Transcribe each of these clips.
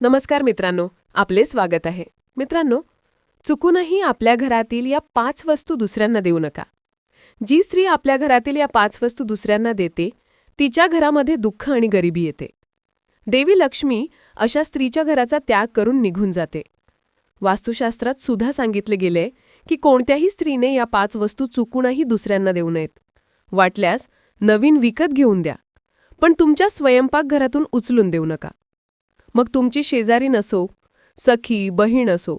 नमस्कार मित्रांनो आपले स्वागत आहे. मित्रांनो चुकूनही आपल्या घरातील या पाच वस्तू दुसऱ्यांना देऊ नका. जी स्त्री आपल्या घरातील या पाच वस्तू दुसऱ्यांना देते तिच्या घरामध्ये दुःख आणि गरिबी येते. देवी लक्ष्मी अशा स्त्रीच्या घराचा त्याग करून निघून जाते. वास्तुशास्त्रात सुद्धा सांगितले गेले की कोणत्याही स्त्रीने या पाच वस्तू चुकूनही दुसऱ्यांना देऊ नयेत. वाटल्यास नवीन विकत घेऊन द्या. पण तुमच्या स्वयंपाकघरातून उचलून देऊ नका. मग तुमची शेजारी नसो सखी बहीण असो.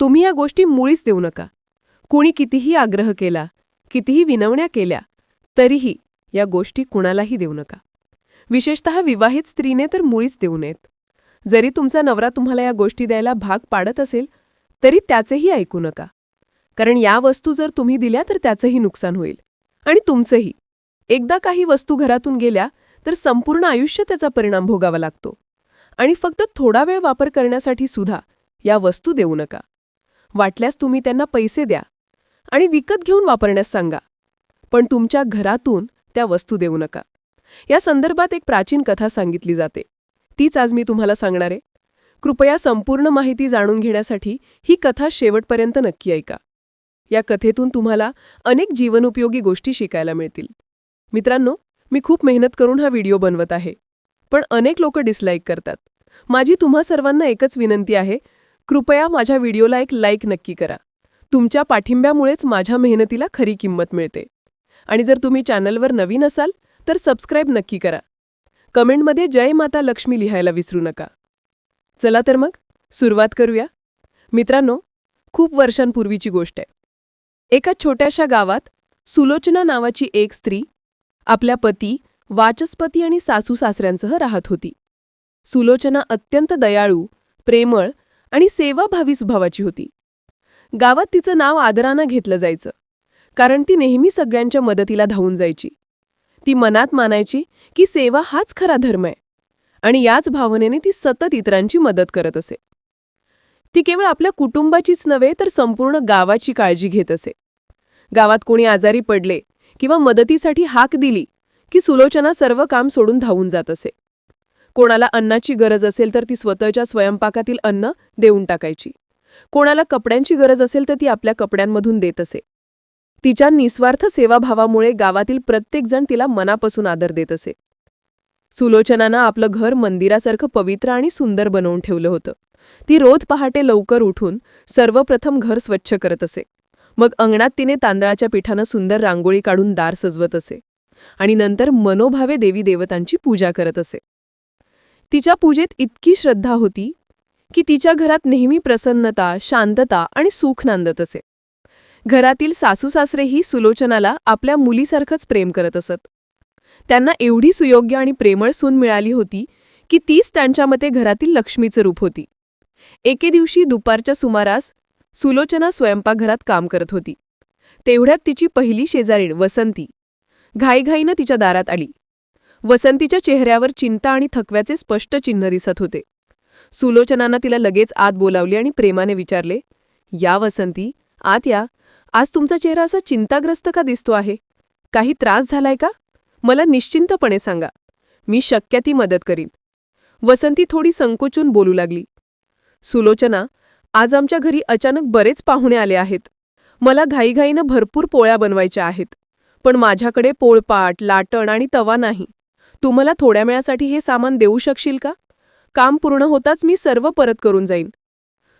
तुम्ही या गोष्टी मुळीच देऊ नका. कुणी कितीही आग्रह केला कितीही विनवण्या केल्या तरीही या गोष्टी कुणालाही देऊ नका. विशेषतः विवाहित स्त्रीने तर मुळीच देऊ नयेत. जरी तुमचा नवरा तुम्हाला या गोष्टी द्यायला भाग पाडत असेल तरी त्याचेही ऐकू नका. कारण या वस्तू जर तुम्ही दिल्या तर त्याचंही नुकसान होईल. आणि तुमचंही. एकदा काही वस्तू घरातून गेल्या तर संपूर्ण आयुष्य त्याचा परिणाम भोगावा लागतो. आणि फक्त थोडा वेळ वापर करण्यासाठी सुद्धा. या वस्तू देऊ नका. वाटल्यास तुम्ही त्यांना पैसे द्या आणि विकत घेऊन वापरण्यास सांगा. पण तुमच्या घरातून त्या वस्तू देऊ नका. या संदर्भात एक प्राचीन कथा सांगितली जाते. तीच आज मी तुम्हाला सांगणार आहे. कृपया संपूर्ण माहिती जाणून घेण्यासाठी ही कथा शेवटपर्यंत नक्की ऐका. या कथेतून तुम्हाला अनेक जीवनोपयोगी गोष्टी शिकायला मिळतील. मित्रांनो मी खूप मेहनत करून हा व्हिडिओ बनवत आहे. पण अनेक लोक डिसलाईक करतात. माझी तुम्हा सर्वांना एकच विनंती आहे कृपया माझ्या व्हिडिओला एक लाईक नक्की करा. तुमच्या पाठिंब्यामुळेच माझ्या मेहनतीला खरी किंमत मिळते. आणि जर तुम्ही चॅनलवर नवीन असाल तर सबस्क्राईब नक्की करा. कमेंटमध्ये जय माता लक्ष्मी लिहायला विसरू नका. चला तर मग सुरुवात करूया. मित्रांनो खूप वर्षांपूर्वीची गोष्ट आहे. एका छोट्याशा गावात सुलोचना नावाची एक स्त्री आपल्या पती वाचस्पती आणि सासू सासऱ्यांसह राहत होती. सुलोचना अत्यंत दयाळू प्रेमळ आणि सेवाभावी स्वभावाची होती. गावात तिचं नाव आदरानं घेतलं जायचं कारण ती नेहमी सगळ्यांच्या मदतीला धावून जायची. ती मनात मानायची की सेवा हाच खरा धर्म आहे आणि याच भावनेने ती सतत इतरांची मदत करत असे. ती केवळ आपल्या कुटुंबाचीच नव्हे तर संपूर्ण गावाची काळजी घेत असे. गावात कोणी आजारी पडले किंवा मदतीसाठी हाक दिली की सुलोचना सर्व काम सोडून धावून जात असे. कोणाला अन्नाची गरज असेल तर ती स्वतःच्या स्वयंपाकातील अन्न देऊन टाकायची. कोणाला कपड्यांची गरज असेल तर ती आपल्या कपड्यांमधून देत असे. तिच्या निस्वार्थ सेवाभावामुळे गावातील प्रत्येकजण तिला मनापासून आदर देत असे. सुलोचनानं आपलं घर मंदिरासारखं पवित्र आणि सुंदर बनवून ठेवलं होतं. ती रोज पहाटे लवकर उठून सर्वप्रथम घर स्वच्छ करत असे. मग अंगणात तिने तांदळाच्या पिठानं सुंदर रांगोळी काढून दार सजवत असे. आणि नंतर मनोभावे देवी देवतांची पूजा करत असे. तिच्या पूजेत इतकी श्रद्धा होती की तिच्या घरात नेहमी प्रसन्नता शांतता आणि सुख नांदत असे. घरातील सासूसासरेही सुलोचनाला आपल्या मुलीसारखंच प्रेम करत असत. त्यांना एवढी सुयोग्य आणि प्रेमळ सून मिळाली होती की तीच त्यांच्या मते घरातील लक्ष्मीचं रूप होती. एके दिवशी दुपारच्या सुमारास सुलोचना स्वयंपाकघरात काम करत होती. तेवढ्यात तिची पहिली शेजारीण वसंती घाईघाईनं तिच्या दारात आली. वसंतीच्या चेहऱ्यावर चिंता आणि थकव्याचे स्पष्ट चिन्ह दिसत होते. सुलोचनानं तिला लगेच आत बोलावली आणि प्रेमाने विचारले या वसंती आत या. आज तुमचा चेहरा असा चिंताग्रस्त का दिसतो आहे? काही त्रास झालाय का? मला निश्चिंतपणे सांगा. मी शक्य ती मदत करीन. वसंती थोडी संकोचून बोलू लागली. सुलोचना आज आमच्या घरी अचानक बरेच पाहुणे आले आहेत. मला घाईघाईनं भरपूर पोळ्या बनवायच्या आहेत. पण माझ्याकडे पोळपाट लाटण आणि तवा नाही. तू मला थोड्या वेळासाठी हे सामान देऊ शकशील का? काम पूर्ण होताच मी सर्व परत करून जाईन.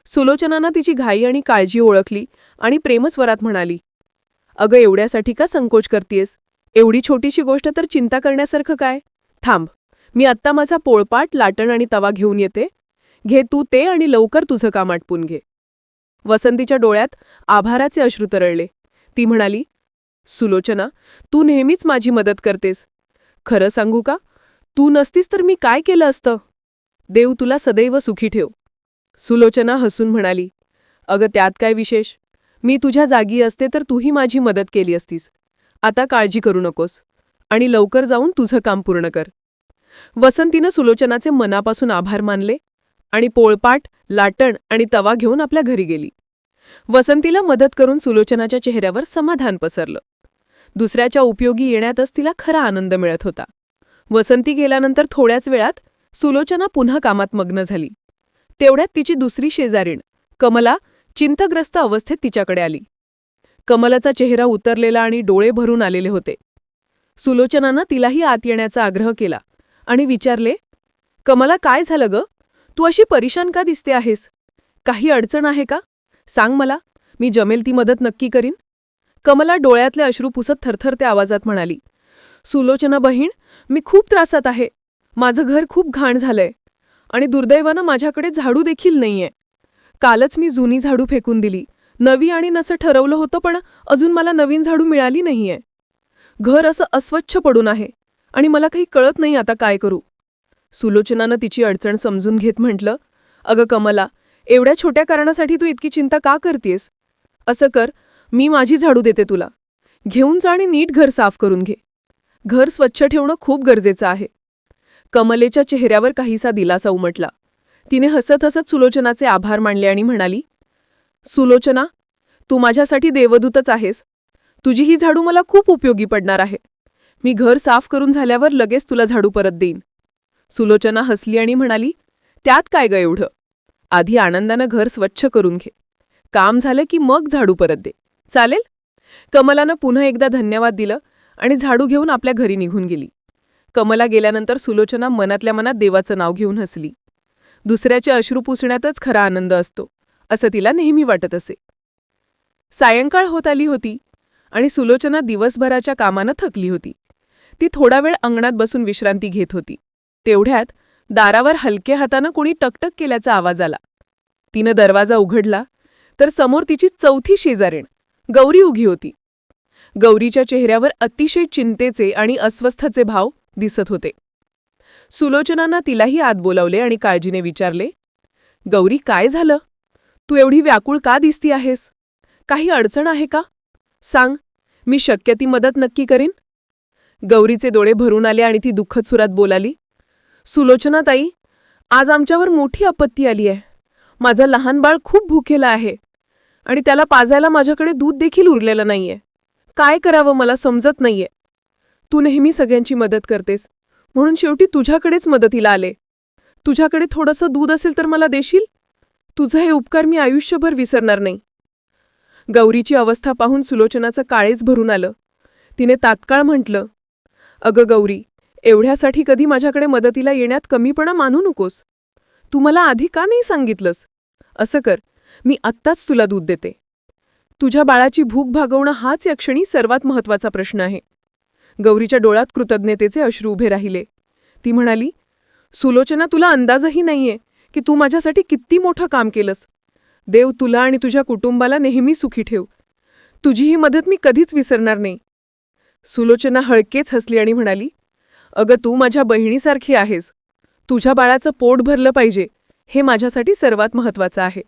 सुलोचनानं तिची घाई आणि काळजी ओळखली आणि प्रेमस्वरात म्हणाली अगं एवढ्यासाठी का संकोच करतीयस? एवढी छोटीशी गोष्ट तर चिंता करण्यासारखं काय? थांब मी आत्ता माझा पोळपाट लाटण आणि तवा घेऊन येते. घे तू ते आणि लवकर तुझं काम आटपून घे. वसंतीच्या डोळ्यात आभाराचे अश्रू तरळले. ती म्हणाली सुलोचना तू नेहमीच माझी मदत करतेस. खरं सांगू का? तू नसतीस तर मी काय केलं असतं? देव तुला सदैव सुखी ठेव. सुलोचना हसून म्हणाली अगं त्यात काय विशेष? मी तुझ्या जागी असते तर तूही माझी मदत केली असतीस. आता काळजी करू नकोस आणि लवकर जाऊन तुझं काम पूर्ण कर. वसंतीनं सुलोचनाचे मनापासून आभार मानले आणि पोळपाट लाटण आणि तवा घेऊन आपल्या घरी गेली. वसंतीला मदत करून सुलोचनाच्या चेहऱ्यावर समाधान पसरलं. दुसऱ्याच्या उपयोगी येण्यातच तिला खरा आनंद मिळत होता. वसंती गेल्यानंतर थोड्याच वेळात सुलोचना पुन्हा कामात मग्न झाली. तेवढ्यात तिची दुसरी शेजारीण कमला चिंतग्रस्त अवस्थेत तिच्याकडे आली. कमलाचा चेहरा उतरलेला आणि डोळे भरून आलेले होते. सुलोचनानं तिलाही आत येण्याचा आग्रह केला आणि विचारले कमला काय झालं ग? तू अशी परेशान का दिसते आहेस? काही अडचण आहे का? सांग मला. मी जमेल ती मदत नक्की करीन. कमला डोळ्यातले अश्रू पुसत थरथरत्या आवाजात म्हणाली सुलोचना बहीण मी खूप त्रासात आहे. माझं घर खूप घाण झालंय आणि दुर्दैवानं माझ्याकडे झाडू देखील नाहीये. कालच मी जुनी झाडू फेकून दिली. नवी आणि नसं ठरवलं होतं पण अजून मला नवीन झाडू मिळाली नाहीये. घर असं अस्वच्छ पडून आहे आणि मला काही कळत नाही आता काय करू. सुलोचनानं तिची अडचण समजून घेत म्हटलं अगं कमला एवढ्या छोट्या कारणासाठी तू इतकी चिंता का करतेस? असं कर मी माझी झाडू देते तुला. घेऊन जा आणि नीट घर साफ करून घे. घर स्वच्छ ठेवणं खूप गरजेचं आहे. कमलेच्या चेहऱ्यावर काहीसा दिलासा उमटला. तिने हसत हसत सुलोचनाचे आभार मानले आणि म्हणाली सुलोचना तू माझ्यासाठी देवदूतच आहेस. तुझी ही झाडू मला खूप उपयोगी पडणार आहे. मी घर साफ करून झाल्यावर लगेच तुला झाडू परत देईन. सुलोचना हसली आणि म्हणाली त्यात काय ग एवढं? आधी आनंदानं घर स्वच्छ करून घे. काम झालं की मग झाडू परत दे. चालेल? कमलानं पुन्हा एकदा धन्यवाद दिलं आणि झाडू घेऊन आपल्या घरी निघून गेली. कमला गेल्यानंतर सुलोचना मनातल्या मनात देवाचं नाव घेऊन हसली. दुसऱ्याचे अश्रू पुसण्यातच खरा आनंद असतो असं तिला नेहमी वाटत असे. सायंकाळ होत आली होती आणि सुलोचना दिवसभराच्या कामानं थकली होती. ती थोडा वेळ अंगणात बसून विश्रांती घेत होती. तेवढ्यात दारावर हलक्या हातानं कोणी टकटक केल्याचा आवाज आला. तिनं दरवाजा उघडला तर समोर तिची चौथी शेजारीण गौरी उगी होती. गौरीच्या चेहऱ्यावर अतिशय चिंतेचे आणि अस्वस्थचे भाव दिसत होते. सुलोचनांना तिलाही आत बोलावले आणि काळजीने विचारले गौरी काय झालं? तू एवढी व्याकुळ का दिसती आहेस? काही अडचण आहे का? सांग मी शक्य ती मदत नक्की करीन. गौरीचे डोळे भरून आले आणि ती दुःखद सुरात बोलाली सुलोचना ताई आज आमच्यावर मोठी आपत्ती आली आहे. माझं लहान बाळ खूप भुकेला आहे. आणि त्याला पाजायला माझ्याकडे दूध देखील उरलेलं नाहीये. काय करावं मला समजत नाहीये. तू नेहमी सगळ्यांची मदत करतेस. म्हणून शेवटी तुझ्याकडेच मदतीला आले. तुझ्याकडे थोडंसं दूध असेल तर मला देशील? तुझं हे उपकार मी आयुष्यभर विसरणार नाही. गौरीची अवस्था पाहून सुलोचनाचं काळेच भरून आलं. तिने तात्काळ म्हटलं अगं गौरी एवढ्यासाठी कधी माझ्याकडे मदतीला येण्यात कमीपणा मानू नकोस. तू मला आधी का नाही सांगितलंस? असं कर. मी आत्ताच तुला दूध देते. तुझ्या बाळाची भूक भागवणं हाच या क्षणी सर्वात महत्त्वाचा प्रश्न आहे. गौरीच्या डोळ्यात कृतज्ञतेचे अश्रू उभे राहिले. ती म्हणाली सुलोचना तुला अंदाजही नाहीये की तू माझ्यासाठी किती मोठं काम केलंस. देव तुला आणि तुझ्या कुटुंबाला नेहमी सुखी ठेव. तुझी ही मदत मी कधीच विसरणार नाही. सुलोचना हळकेच हसली आणि म्हणाली अगं तू माझ्या बहिणीसारखी आहेस. तुझ्या बाळाचं पोट भरलं पाहिजे. हे माझ्यासाठी सर्वात महत्वाचं आहे.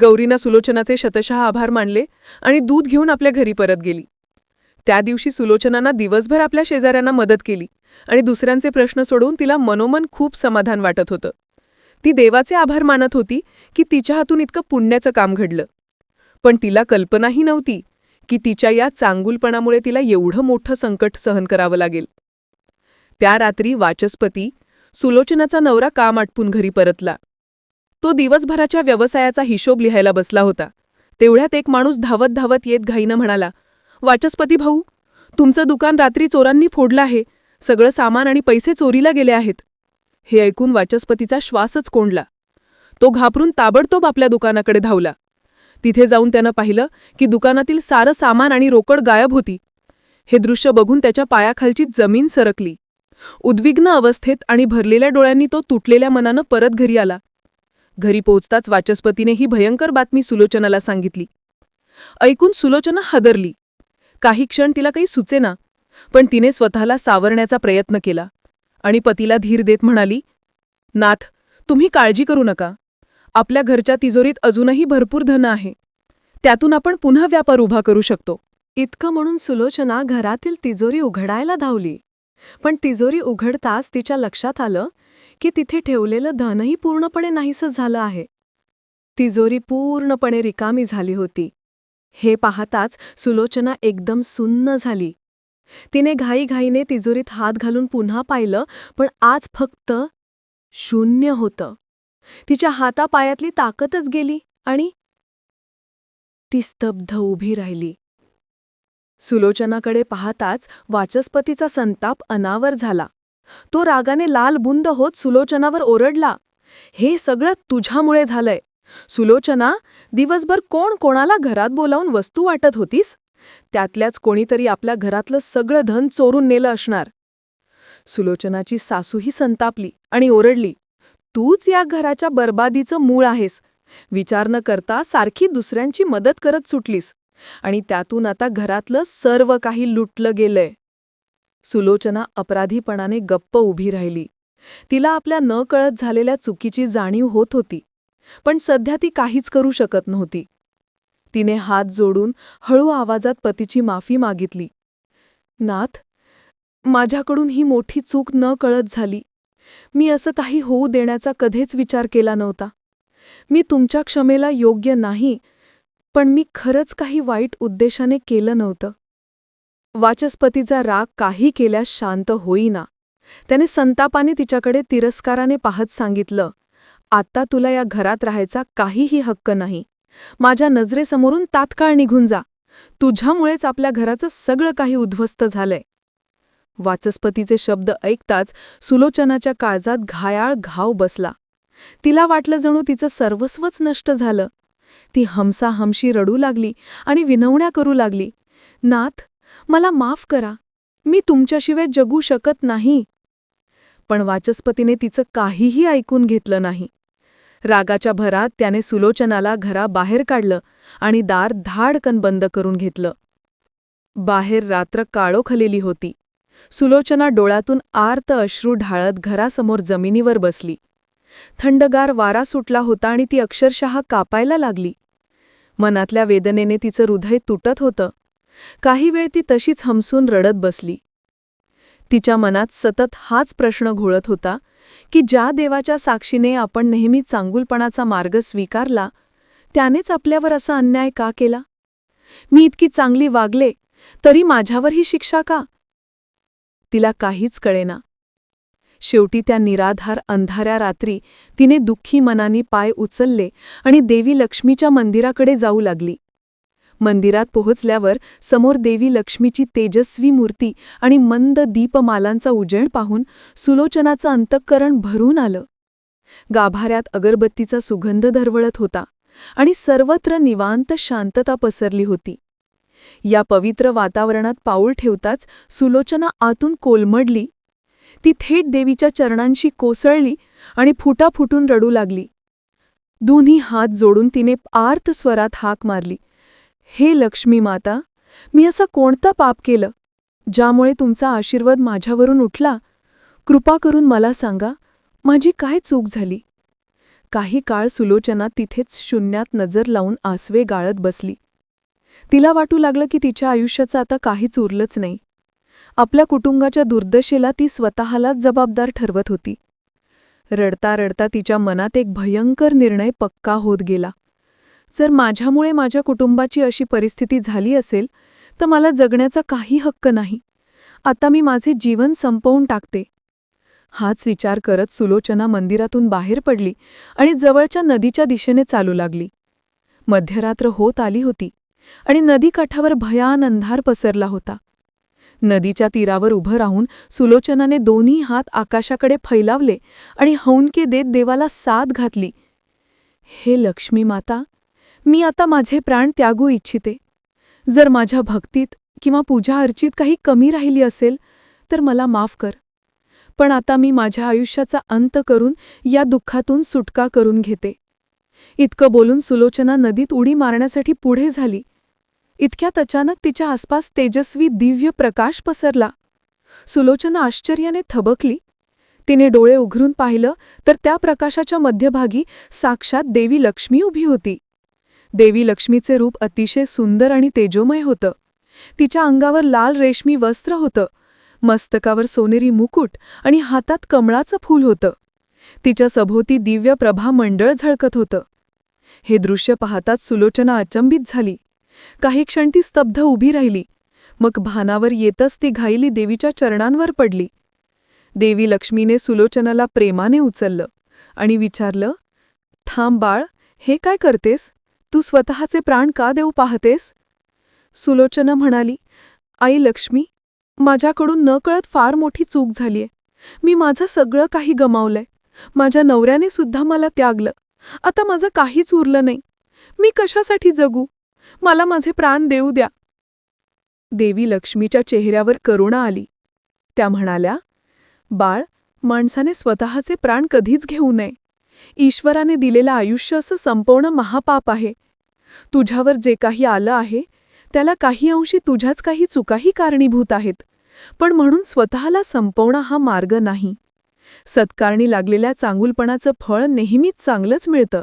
गौरीनं सुलोचनाचे शतशः आभार मानले आणि दूध घेऊन आपल्या घरी परत गेली. त्या दिवशी सुलोचनानं दिवसभर आपल्या शेजाऱ्यांना मदत केली आणि दुसऱ्यांचे प्रश्न सोडवून तिला मनोमन खूप समाधान वाटत होतं. ती देवाचे आभार मानत होती की तिच्या हातून इतकं पुण्याचं काम घडलं. पण तिला कल्पनाही नव्हती की तिच्या या चांगुलपणामुळे तिला एवढं मोठं संकट सहन करावं लागेल. त्या रात्री वाचस्पती सुलोचनाचा नवरा काम आटपून घरी परतला. तो दिवसभराच्या व्यवसायाचा हिशोब लिहायला बसला होता. तेवढ्यात एक माणूस धावत धावत येत घाईनं म्हणाला वाचस्पती भाऊ तुमचं दुकान रात्री चोरांनी फोडलं आहे. सगळं सामान आणि पैसे चोरीला गेले आहेत. हे ऐकून वाचस्पतीचा श्वासच कोंडला. तो घाबरून ताबडतोब आपल्या दुकानाकडे धावला. तिथे जाऊन त्यानं पाहिलं की दुकानातील सारं सामान आणि रोकड गायब होती. हे दृश्य बघून त्याच्या पायाखालची जमीन सरकली. उद्विग्न अवस्थेत आणि भरलेल्या डोळ्यांनी तो तुटलेल्या मनानं परत घरी आला. घरी पोहोचताच वाचस्पतीने ही भयंकर बातमी सुलोचनाला सांगितली. ऐकून सुलोचना हदरली. काही क्षण तिला काही सुचेना पण तिने स्वतःला सावरण्याचा प्रयत्न केला आणि पतीला धीर देत म्हणाली नाथ तुम्ही काळजी करू नका. आपल्या घरच्या तिजोरीत अजूनही भरपूर धन आहे. त्यातून आपण पुन्हा व्यापार उभा करू शकतो. इतकं म्हणून सुलोचना घरातील तिजोरी उघडायला धावली. पण तिजोरी उघडताच तिच्या लक्षात आलं की तिथे ठेवलेलं धनही पूर्णपणे नाहीसं झालं आहे. तिजोरी पूर्णपणे रिकामी झाली होती. हे पाहताच सुलोचना एकदम सुन्न झाली. तिने घाईघाईने तिजोरीत हात घालून पुन्हा पाहिलं पण आज फक्त शून्य होतं. तिच्या हातापायातली ताकदच गेली आणि ती स्तब्ध उभी राहिली. सुलोचनाकडे पाहताच वाचस्पतीचा संताप अनावर झाला. तो रागाने लाल बुंद होत सुलोचनावर ओरडला हे सगळं तुझ्यामुळे झालंय. सुलोचना दिवसभर कोण कोणाला घरात बोलावून वस्तू वाटत होतीस? त्यातल्याच कोणीतरी आपल्या घरातलं सगळं धन चोरून नेलं असणार. सुलोचनाची सासूही संतापली आणि ओरडली तूच या घराच्या बर्बादीचं मूळ आहेस. विचार न करता सारखी दुसऱ्यांची मदत करत सुटलीस आणि त्यातून आता घरातलं सर्व काही लुटलं गेलंय. सुलोचना अपराधीपणाने गप्प उभी राहिली. तिला आपल्या न कळत झालेल्या चुकीची जाणीव होत होती पण सध्या ती काहीच करू शकत नव्हती. तिने हात जोडून हळू आवाजात पतीची माफी मागितली. नाथ माझ्याकडून ही मोठी चूक न कळत झाली. मी असं काही होऊ देण्याचा कधीच विचार केला नव्हता. मी तुमच्या क्षमेला योग्य नाही पण मी खरंच काही वाईट उद्देशाने केलं नव्हतं. वाचस्पतीचा राग काही केल्यास शांत होईना. त्याने संतापाने तिच्याकडे तिरस्काराने पाहत सांगितलं आत्ता तुला या घरात राहायचा काहीही हक्क नाही. माझ्या नजरेसमोरून तात्काळ निघून जा. तुझ्यामुळेच आपल्या घराचं सगळं काही उद्ध्वस्त झालंय. वाचस्पतीचे शब्द ऐकताच सुलोचनाच्या काळजात घायाळ घाव बसला. तिला वाटलं जणू तिचं सर्वस्वच नष्ट झालं. ती हमसाहमशी रडू लागली आणि विनवण्या करू लागली. नाथ मला माफ करा. मी तुमच्याशिवाय जगू शकत नाही. पण वाचस्पतीने तिचं काहीही ऐकून घेतलं नाही. रागाच्या भरात त्याने सुलोचनाला घराबाहेर काढलं आणि दार धाडकन बंद करून घेतलं. बाहेर रात्र काळोखलेली होती. सुलोचना डोळ्यातून आर्त अश्रू ढाळत घरासमोर जमिनीवर बसली. थंडगार वारा सुटला होता आणि ती अक्षरशः कापायला लागली. मनातल्या वेदनेने तिचं हृदय तुटत होतं. काही वेळ ती तशीच हमसून रडत बसली. तिच्या मनात सतत हाच प्रश्न घोळत होता की ज्या देवाच्या साक्षीने आपण नेहमी चांगुलपणाचा मार्ग स्वीकारला त्यानेच आपल्यावर असा अन्याय का केला? मी इतकी चांगली वागले तरी माझ्यावर ही शिक्षा का? तिला काहीच कळेना. शेवटी त्या निराधार अंधाऱ्या रात्री तिने दुःखी मनाने पाय उचलले आणि देवी लक्ष्मीच्या मंदिराकडे जाऊ लागली. मंदिरात पोहोचल्यावर समोर देवी लक्ष्मीची तेजस्वी मूर्ती आणि मंद दीपमालांचा उजेड पाहून सुलोचनाचं अंतःकरण भरून आलं. गाभाऱ्यात अगरबत्तीचा सुगंध धरवळत होता आणि सर्वत्र निवांत शांतता पसरली होती. या पवित्र वातावरणात पाऊल ठेवताच सुलोचना आतून कोलमडली. ती थेट देवीच्या चरणांशी कोसळली आणि फुटाफुटून रडू लागली. दोन्ही हात जोडून तिने आर्त स्वरात हाक मारली. हे लक्ष्मी माता मी असं कोणतं पाप केलं ज्यामुळे तुमचा आशीर्वाद माझ्यावरून उठला? कृपा करून मला सांगा माझी काय चूक झाली? काही काळ सुलोचना तिथेच शून्यात नजर लावून आसवे गाळत बसली. तिला वाटू लागलं की तिच्या आयुष्याचं आता काहीच उरलंच नाही. आपल्या कुटुंबाच्या दुर्दशेला ती स्वतःलाच जबाबदार ठरवत होती. रडता रडता तिच्या मनात एक भयंकर निर्णय पक्का होत गेला. जर माझ्यामुळे माझ्या कुटुंबाची अशी परिस्थिती झाली असेल तर मला जगण्याचा काही हक्क नाही. आता मी माझे जीवन संपवून टाकते. हाच विचार करत सुलोचना मंदिरातून बाहेर पडली आणि जवळच्या नदीच्या दिशेने चालू लागली. मध्यरात्र होत आली होती आणि नदीकाठावर भयान अंधार पसरला होता. नदीच्या तीरावर उभं राहून सुलोचनाने दोन्ही हात आकाशाकडे फैलावले आणि हौनके देत देवाला साथ घातली. हे लक्ष्मी माता मी आता माझे प्राण त्यागू इच्छिते. जर माझ्या भक्तीत किंवा पूजा अर्चित काही कमी राहिली असेल तर मला माफ कर. पण आता मी माझ्या आयुष्याचा अंत करून या दुःखातून सुटका करून घेते. इतकं बोलून सुलोचना नदीत उडी मारण्यासाठी पुढे झाली. इतक्यात अचानक तिच्या आसपास तेजस्वी दिव्य प्रकाश पसरला. सुलोचना आश्चर्याने थबकली. तिने डोळे उघडून पाहिलं तर त्या प्रकाशाच्या मध्यभागी साक्षात देवी लक्ष्मी उभी होती. देवी लक्ष्मीचे रूप अतिशय सुंदर आणि तेजोमय होतं. तिच्या अंगावर लाल रेशमी वस्त्र होतं. मस्तकावर सोनेरी मुकुट आणि हातात कमळाचं फूल होतं. तिच्या सभोवती दिव्य प्रभा मंडळ झळकत होतं. हे दृश्य पाहताच सुलोचना अचंबित झाली. काही क्षण ती स्तब्ध उभी राहिली. मग भानावर येतच ती घाईली देवीच्या चरणांवर पडली. देवी लक्ष्मीने सुलोचनाला प्रेमाने उचललं आणि विचारलं थांब बाळ हे काय करतेस? तू स्वतःचे प्राण का देऊ पाहतेस? सुलोचना म्हणाली आई लक्ष्मी माझ्याकडून नकळत फार मोठी चूक झालीये. मी माझं सगळं काही गमावलंय. माझ्या नवऱ्याने सुद्धा मला त्यागलं. आता माझं काहीच उरलं नाही. मी कशासाठी जगू? मला माझे प्राण देऊ द्या. देवी लक्ष्मीच्या चेहऱ्यावर करुणा आली. त्या म्हणाल्या बाळ माणसाने स्वतःचे प्राण कधीच घेऊ नये. ईश्वराने दिलेलं आयुष्य असं संपवणं महापाप आहे. तुझ्यावर जे काही आलं आहे त्याला काही अंशी तुझ्याच काही चुकाही कारणीभूत आहेत. पण म्हणून स्वतःला संपवणं हा मार्ग नाही. सत्कारणी लागलेल्या चांगुलपणाचं फळ नेहमीच चांगलंच मिळतं.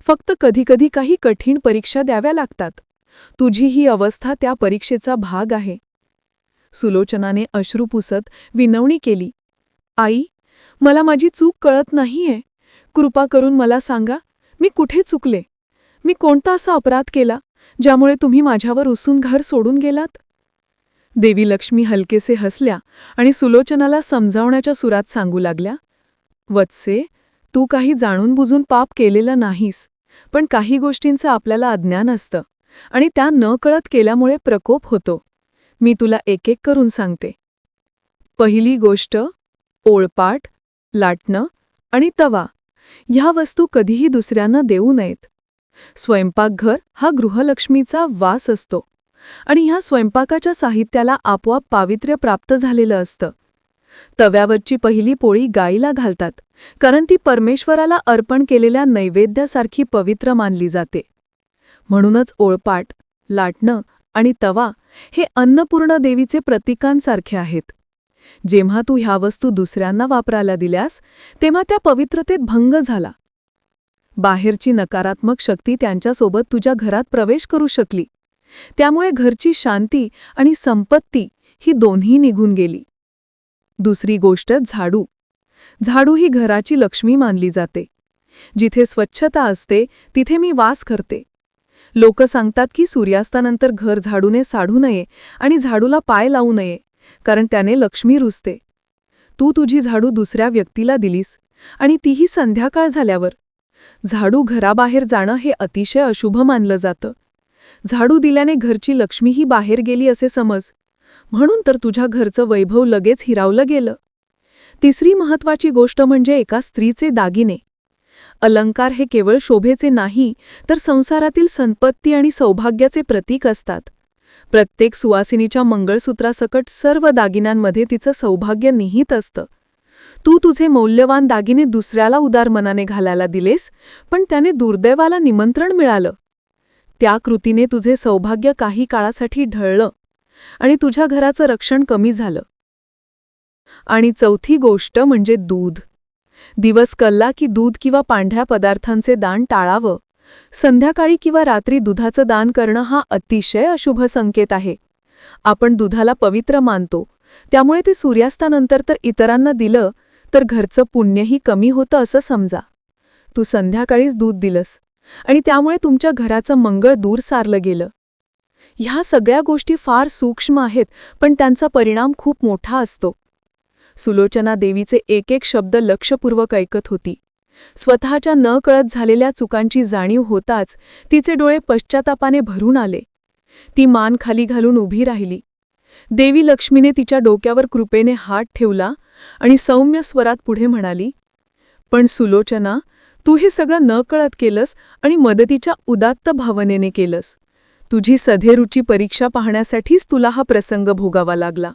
फक्त कधीकधी काही कठीण परीक्षा द्याव्या लागतात. तुझी ही अवस्था त्या परीक्षेचा भाग आहे. सुलोचनाने अश्रू पुसत विनवणी केली. आई मला माझी चूक कळत नाहीये. कृपा करून मला सांगा मी कुठे चुकले? मी कोणता असा अपराध केला ज्यामुळे तुम्ही माझ्यावर उसून घर सोडून गेलात? देवी लक्ष्मी हलकेसे हसल्या आणि सुलोचनाला समजावण्याच्या सुरात सांगू लागल्या वत्से तू काही जाणून बुजून पाप केलेलं नाहीस पण काही गोष्टींचं आपल्याला अज्ञान असतं आणि त्या न कळत केल्यामुळे प्रकोप होतो. मी तुला एक एक करून सांगते. पहिली गोष्ट ओळपाट लाटणं आणि तवा. ह्या वस्तू कधीही दुसऱ्यांना देऊ नयेत. स्वयंपाकघर हा गृहलक्ष्मीचा वास असतो आणि ह्या स्वयंपाकाच्या साहित्याला आपोआप पावित्र्य प्राप्त झालेलं असतं. तव्यावरची पहिली पोळी गाईला घालतात कारण ती परमेश्वराला अर्पण केलेल्या नैवेद्यासारखी पवित्र मानली जाते. म्हणूनच ओळपाट लाटणं आणि तवा हे अन्नपूर्ण देवीचे प्रतीकांसारखे आहेत. जेव्हा तू ह्या वस्तू दुसऱ्यांना वापरायला दिल्यास तेव्हा त्या पवित्रतेत भंग झाला. बाहेरची नकारात्मक शक्ती त्यांच्यासोबत तुझ्या घरात प्रवेश करू शकली. त्यामुळे घरची शांती आणि संपत्ती ही दोन्ही निघून गेली. दुसरी गोष्ट झाडू. झाडू ही घराची लक्ष्मी मानली जाते. जिथे स्वच्छता असते तिथे मी वास करते. लोक सांगतात की सूर्यास्तानंतर घर झाडूने साडू नये आणि झाडूला पाय लावू नये. कारण त्याने लक्ष्मी रुजते. तू तुझी झाडू दुसऱ्या व्यक्तीला दिलीस आणि तीही संध्याकाळ झाल्यावर. झाडू घराबाहेर जाणं हे अतिशय अशुभ मानलं जातं. झाडू दिल्याने घरची लक्ष्मीही बाहेर गेली असे समज. म्हणून तर तुझ्या घरचं वैभव लगेच हिरावलं गेलं. तिसरी महत्वाची गोष्ट म्हणजे एका स्त्रीचे दागिने. अलंकार हे केवळ शोभेचे नाही तर संसारातील संपत्ती आणि सौभाग्याचे प्रतीक असतात. प्रत्येक सुवासिनीच्या मंगळसूत्रासकट सर्व दागिन्यांमध्ये तिचं सौभाग्य निहित असतं. तू तुझे मौल्यवान दागिने दुसऱ्याला उदार मनाने घालायला दिलेस पण त्याने दुर्दैवाला निमंत्रण मिळालं. त्या कृतीने तुझे सौभाग्य काही काळासाठी ढळलं आणि तुझ्या घराचं रक्षण कमी झालं. आणि चौथी गोष्ट म्हणजे दूध. दिवस कल्ला की दूध किंवा पांढऱ्या पदार्थांचे दान टाळावं. संध्याकाळी किंवा रात्री दुधाचं दान करणं हा अतिशय अशुभ संकेत आहे. आपण दुधाला पवित्र मानतो. त्यामुळे ते सूर्यास्तानंतर तर इतरांना दिलं तर घरचं पुण्यही कमी होतं असं समजा. तू संध्याकाळीच दूध दिलंस. आणि त्यामुळे तुमच्या घराचं मंगळ दूर सारलं गेलं. ह्या सगळ्या गोष्टी फार सूक्ष्म आहेत पण त्यांचा परिणाम खूप मोठा असतो. सुलोचना देवीचे एक एक शब्द लक्षपूर्वक ऐकत होती. स्वतःच्या न कळत झालेल्या चुकांची जाणीव होताच तिचे डोळे पश्चातापाने भरून आले. ती मान खाली घालून उभी राहिली. देवी लक्ष्मीने तिच्या डोक्यावर कृपेने हात ठेवला आणि सौम्य स्वरात पुढे म्हणाली पण सुलोचना तू हे सगळं न कळत केलंस आणि मदतीच्या उदात्त भावनेने केलंस. तुझी सधेरुची परीक्षा पाहण्यासाठीच तुला हा प्रसंग भोगावा लागला.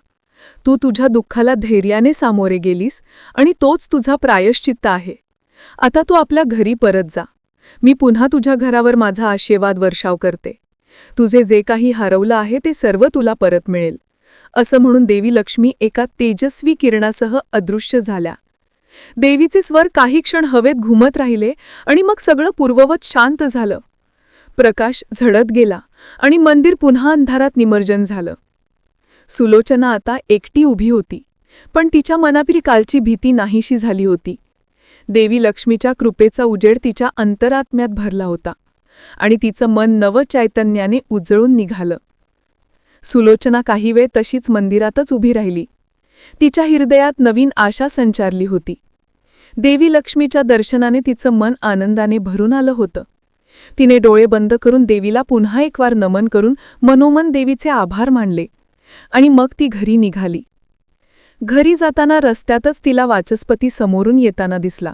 तू तुझ्या दुःखाला धैर्याने सामोरे गेलीस आणि तोच तुझा प्रायश्चित्त आहे. आता तू आपल्या घरी परत जा. मी पुन्हा तुझ्या घरावर माझा आशीर्वाद वर्षाव करते. तुझे जे काही हरवलं आहे ते सर्व तुला परत मिळेल. असं म्हणून देवी लक्ष्मी एका तेजस्वी किरणासह अदृश्य झाल्या. देवीचे स्वर काही क्षण हवेत घुमत राहिले आणि मग सगळं पूर्ववत शांत झालं. प्रकाश झडत गेला आणि मंदिर पुन्हा अंधारात निमर्जन झालं. सुलोचना आता एकटी उभी होती पण तिच्या मनापिरी कालची भीती नाहीशी झाली होती. देवी लक्ष्मीच्या कृपेचा उजेड तिच्या अंतरात्म्यात भरला होता आणि तिचं मन नवचैतन्याने उजळून निघालं. सुलोचना काही वेळ तशीच मंदिरातच उभी राहिली. तिच्या हृदयात नवीन आशा संचारली होती. देवी लक्ष्मीच्या दर्शनाने तिचं मन आनंदाने भरून आलं होतं. तिने डोळे बंद करून देवीला पुन्हा एक वार नमन करून मनोमन देवीचे आभार मानले आणि मग ती घरी निघाली. घरी जाताना रस्त्यातच तिला वाचस्पती समोरून येताना दिसला.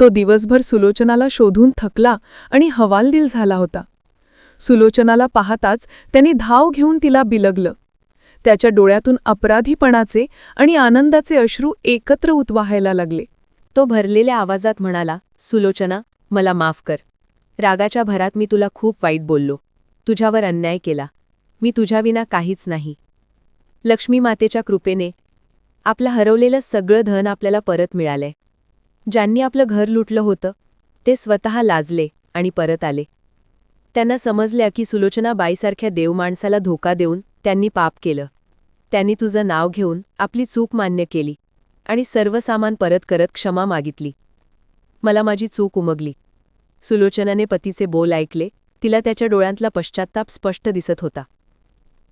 तो दिवसभर सुलोचनाला शोधून थकला आणि हवालदिल झाला होता. सुलोचनाला पाहताच त्याने धाव घेऊन तिला बिलगलं. त्याच्या डोळ्यातून अपराधीपणाचे आणि आनंदाचे अश्रू एकत्र उतवाहायला लागले. तो भरलेल्या आवाजात म्हणाला सुलोचना मला माफ कर. रागाच्या भरात मी तुला खूप वाईट बोललो. तुझ्यावर अन्याय केला. मी तुझ्याविना काहीच नाही. लक्ष्मी मातेच्या कृपेने आपलं हरवलेलं सगळं धन आपल्याला परत मिळालंय. ज्यांनी आपलं घर लुटलं होतं ते स्वतः लाजले आणि परत आले. त्यांना समजल्या की सुलोचना बाईसारख्या देवमाणसाला धोका देऊन त्यांनी पाप केलं. त्यांनी तुझं नाव घेऊन आपली चूक मान्य केली आणि सर्व सामान परत करत क्षमा मागितली. मला माझी चूक उमगली. सुलोचनाने पतीचे बोल ऐकले तिला त्याच्या डोळ्यांतला पश्चात्ताप स्पष्ट दिसत होता.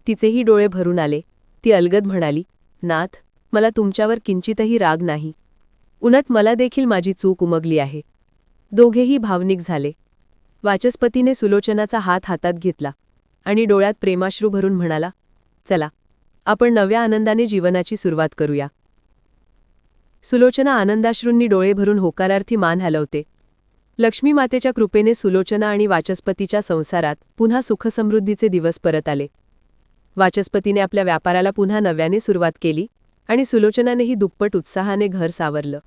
तिचेही डोळे भरून आले ती अलगद म्हणाली नाथ मला तुमच्यावर किंचितही राग नाही. उलट मला देखील माझी चूक उमगली आहे. दोघेही भावनिक झाले. वाचस्पतीने सुलोचनाचा हात हातात घेतला आणि डोळ्यात प्रेमाश्रू भरून म्हणाला चला आपण नव्या आनंदाने जीवनाची सुरुवात करूया. सुलोचना आनंदाश्रूंनी डोळे भरून होकारार्थी मान हलवते. लक्ष्मी मातेच्या कृपेने सुलोचना आणि वाचस्पतीच्या संसारात पुन्हा सुखसमृद्धीचे दिवस परत आले. वाचस्पतीने आपल्या व्यापाराला पुन्हा नव्याने सुरुवात केली. आणि सुलोचनानेही दुप्पट उत्साहाने घर सावरलं.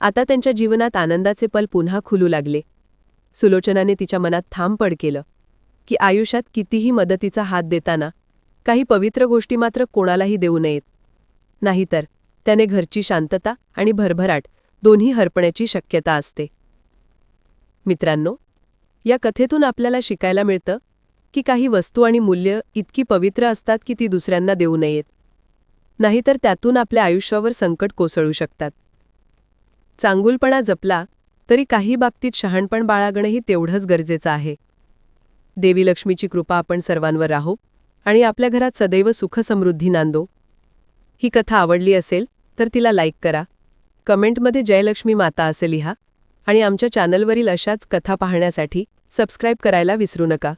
आता त्यांच्या जीवनात आनंदाचे पल पुन्हा खुलू लागले. सुलोचनाने तिच्या मनात थांब पड केलं की आयुष्यात कितीही मदतीचा हात देताना काही पवित्र गोष्टी मात्र कोणालाही देऊ नयेत. नाहीतर त्याने घरची शांतता आणि भरभराट दोन्ही हरपण्याची शक्यता असते. मित्रांनो या कथेतून आपल्याला शिकायला मिळतं की काही वस्तू आणि मूल्य इतकी पवित्र असतात की ती दुसऱ्यांना देऊ नयेत. नाहीतर त्यातून आपल्या आयुष्यावर संकट कोसळू शकतात. चांगुलपणा जपला तरी काही बाबतीत शहाणपण बाळगणंही तेवढंच गरजेचं आहे. देवी लक्ष्मीची कृपा आपण सर्वांवर राहो आणि आपल्या घरात सदैव सुखसमृद्धी नांदो. ही कथा आवडली असेल तर तिला लाईक करा. कमेंटमध्ये जयलक्ष्मी माता असे लिहा आणि आमच्या चॅनलवरील अशाच कथा पाहण्यासाठी सबस्क्राईब करायला विसरू नका.